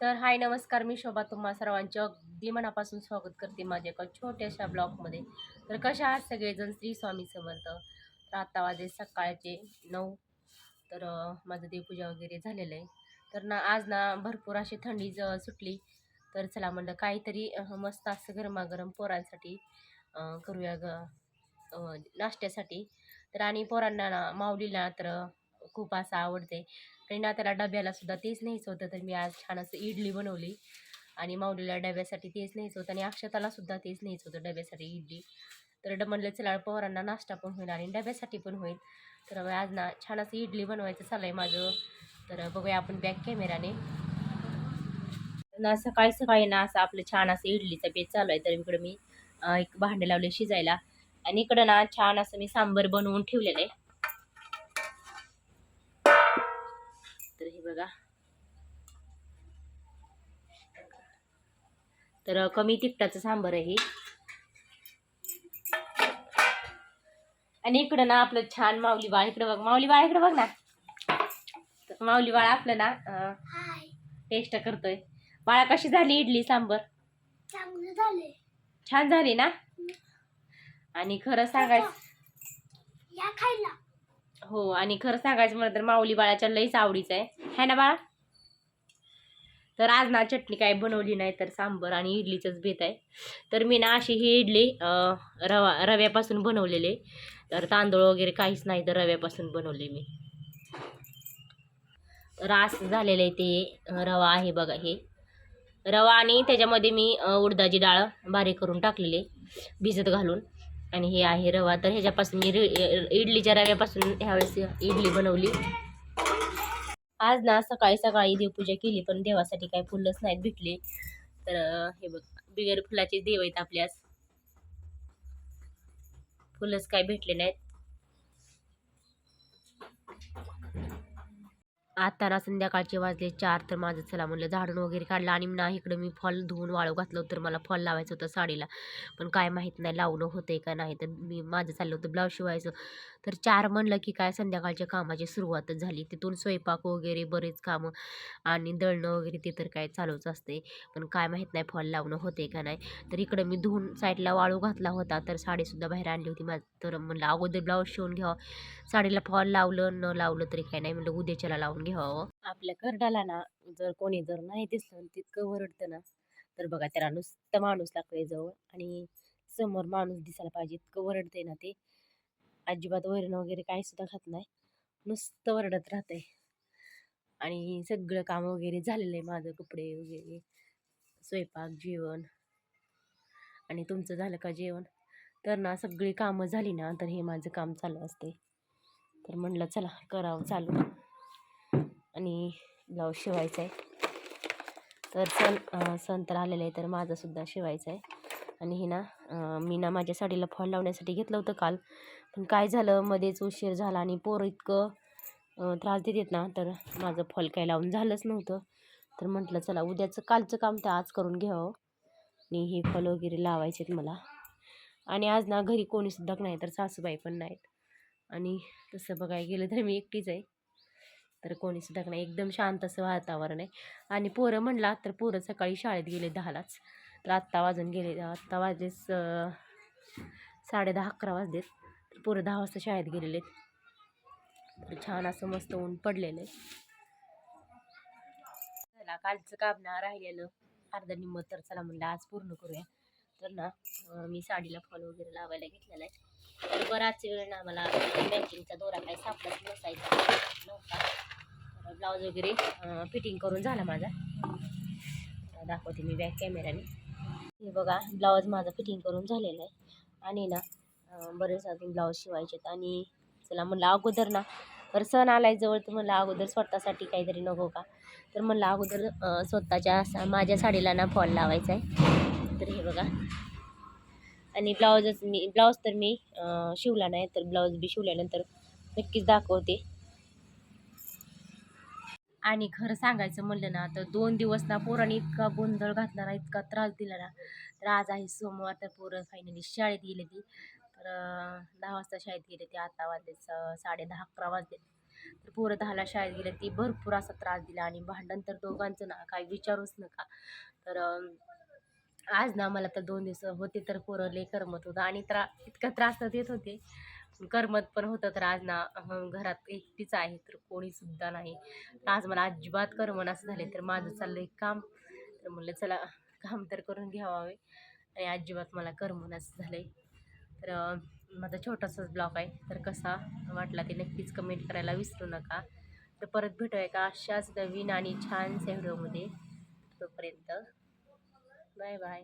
तर हाय नमस्कार. मी शोभा. तुम्हा सर्वांचे अगदी मनापासून स्वागत करते माझ्या एका छोट्याशा ब्लॉगमध्ये. तर कशा आहात सगळेजण? श्री स्वामी समर्थ. तर आत्ता वाजे सकाळचे नऊ. तर माझं देवपूजा वगैरे झालेलं आहे. तर ना आज ना भरपूर अशी थंडी ज सुटली. तर चला म्हणलं काहीतरी मस्त असं गरमागरम पोरांसाठी करूया ग नाश्त्यासाठी. तर आणि पोरांना ना माऊलीला तर खूप असं आवडते. आणि ना त्याला डब्याला सुद्धा तेच न्यायचं होतं. तर मी आज छान असं इडली बनवली आणि माऊलीला डब्यासाठी तेच न्यायचं होतं आणि अक्षताला सुद्धा तेच न्यायचं होतं डब्यासाठी इडली. तर ड म्हणलं चला पोरांना नाश्ता पण होईल आणि डब्यासाठी पण होईल. तर आज ना छान असं इडली बनवायचं चालू आहे माझं. तर बघूया आपण बॅक कॅमेराने ना सकाळी सकाळी ना असं आपलं छान असं इडलीचा बेत चालू आहे. तर इकडं मी एक भांडे लावले शिजायला. आणि इकडं ना छान असं मी सांबर बनवून ठेवलेलं आहे. तर हे बघा. तर कमी तिखटाचं सांबर आहे हे. आणि इकडं ना आपलं छान माऊली बाळ इकडं बघ माऊली बाळ इकडं बघ ना. तर माऊली बाळ आपलं ना टेस्ट करतोय. बाळा कशी झाली इडली सांबर? छान झाली ना? आणि खरं सांगायचं या खायला. हो आणि खरं सांगायचं म्हणलं तर माऊली बाळाच्या लईच आवडीचं आहे. है ना बाळा? तर आज ना चटणी काय बनवली नाही तर सांबर आणि इडलीचंच बेत आहे. तर मी ना अशी ही इडली रवा रव्यापासून बनवलेले तर तांदूळ वगैरे काहीच नाही तर रव्यापासून बनवले मी. तर असं झालेलं आहे ते रवा आहे बघा हे. रवा आणि त्याच्यामध्ये मी उडदाची डाळ बारीक करून टाकलेली भिजत घालून. आणि हे आहे रवा. तर ह्याच्यापासून मी इडलीच्या रव्यापासून ह्यावेळेस इडली बनवली. आज ना सकाळी सकाळी देवपूजा केली पण देवासाठी काही फुलंच नाहीत भेटली. तर हे बघ बिगर फुलाचे देव आहेत आपल्यास. फुलंच काय भेटले नाहीत. आता ना संध्याकाळचे वाजले चार तर माझं चला म्हणलं झाडून वगैरे काढलं आणि ना इकडं मी फॉल धुवून वाळू घातलं होतं तर मला फॉल लावायचं होतं साडीला. पण काय माहीत नाही लावणं होतंय का नाही तर मी माझं चाललं होतं ब्लाऊज शिवायचं. तर चार म्हणलं की काय संध्याकाळच्या कामाची सुरुवातच झाली. तिथून स्वयंपाक वगैरे बरेच कामं आणि दळणं वगैरे ते तर काय चालूच असते. पण काय माहीत नाही फॉल लावणं होते का नाही. तर इकडं मी धुवून साईडला वाळू घातला होता तर साडीसुद्धा बाहेर आणली होती माझं. तर म्हणलं अगोदर ब्लाऊज शिवून घ्यावं. साडीला फॉल लावलं न लावलं तरी काय नाही. म्हणलं उद्याच्याला लावून घ्यावं. आपल्या करडाला ना जर कोणी जर नाही दिसलं तितकं वरडतं ना तर बघा त्याला नुसतं माणूस लागतोय जवळ आणि समोर माणूस दिसायला पाहिजे. इतकं वरडते ना ते. अजिबात वरण वगैरे काही सुद्धा खात नाही. नुसतं वरडत राहतंय. आणि सगळं काम वगैरे झालेलं आहे माझं कपडे वगैरे स्वयंपाक जेवण. आणि तुमचं झालं का जेवण? तर ना सगळी कामं झाली ना तर हे माझं काम चालू असते तर म्हणलं चला करावं चालू. आणि ब्लाऊज शिवायचा आहे. तर सण अं, सण तर आलेलं आहे तर माझंसुद्धा शिवायचं आहे. आणि हे ना मी ना माझ्या साडीला फॉल लावण्यासाठी घेतलं होतं काल. पण काय झालं मध्येच उशीर झाला आणि पोर इतकं त्रास देत ना तर माझं फॉल काय लावून झालंच नव्हतं. तर म्हटलं चला उद्याचं कालचं काम तर आज करून घ्यावं. आणि हे फॉल वगैरे लावायचे आहेत मला. आणि आज ना घरी कोणीसुद्धा नाही तर सासूबाई पण नाहीत. आणि तसं बघायला गेलं तर मी एकटीच आहे. तर कोणीसुद्धा नाही एकदम शांत असं वातावरण आहे. आणि पोरं म्हणला तर पोरं सकाळी शाळेत गेले दहालाच तर आत्ता वाजून गेले आत्ता वाजले साडे दहा अकरा वाजलेत. तर पोरं दहा वाजता शाळेत गेलेले आहेत. तर छान असं मस्त ऊन पडलेलं आहे. चला कालचं काम राहिलेलं. अर्धा निम्म तर चला म्हणलं आज पूर्ण करूया. तर ना मी साडीला फॉल वगैरे लावायला घेतलेला आहे. बराच वेळ ना मला मॅचिंगचा दोरा काही सापडत नसायचा. नव्हता. ब्लाऊज वगैरे फिटिंग करून झाला माझा. दाखवते मी बॅक कॅमेऱ्याने हे बघा ब्लाऊज माझा फिटिंग करून झालेला आहे. आणि ना बरेच अजून ब्लाऊज शिवायचे आहेत आणि चला म्हणलं अगोदर ना तर सण आलाय जवळ तर म्हणलं अगोदर स्वतःसाठी काहीतरी नको का? तर म्हणलं अगोदर स्वतःच्या सा- माझ्या साडीला ना फॉल लावायचा आहे तर हे बघा. आणि ब्लाऊजच मी ब्लाऊज तर मी शिवला नाही तर ब्लाऊज बी शिवल्यानंतर नक्कीच दाखवते. आणि खरं सांगायचं म्हणलं ना तर दोन दिवस ना पोरांनी इतका गोंधळ घातला ना इतका त्रास दिला ना. तर आज आहे सोमवार तर पोरं फायनली शाळेत गेले ती. तर दहा वाजता शाळेत गेले ते आता वाजले स- साडे दहा अकरा वाजले. तर पोरं दहाला शाळेत गेले ती भरपूर असा त्रास दिला आणि भांडण तर दोघांचं ना काही विचारूच नका. तर आज ना मला तर दोन दिवस होते तर पोरं लय करमत होतं आणि त्रा इतका त्रास तर देत होते. करमत पण होतं तर आज ना घरात एकटीच आहे तर कोणीसुद्धा नाही. तर आज मला अजिबात करमन असं झाले तर माझं चाललं आहे काम. तर म्हणलं चला काम तर करून घ्यावावे. आणि अजिबात मला करमन असं झालं आहे तर माझा छोटासाच ब्लॉग आहे. तर कसा वाटला ते नक्कीच कमेंट करायला विसरू नका. तर परत भेटूया का अशाच नवीन आणि छानशा व्हिडिओमध्ये तोपर्यंत बाय बाय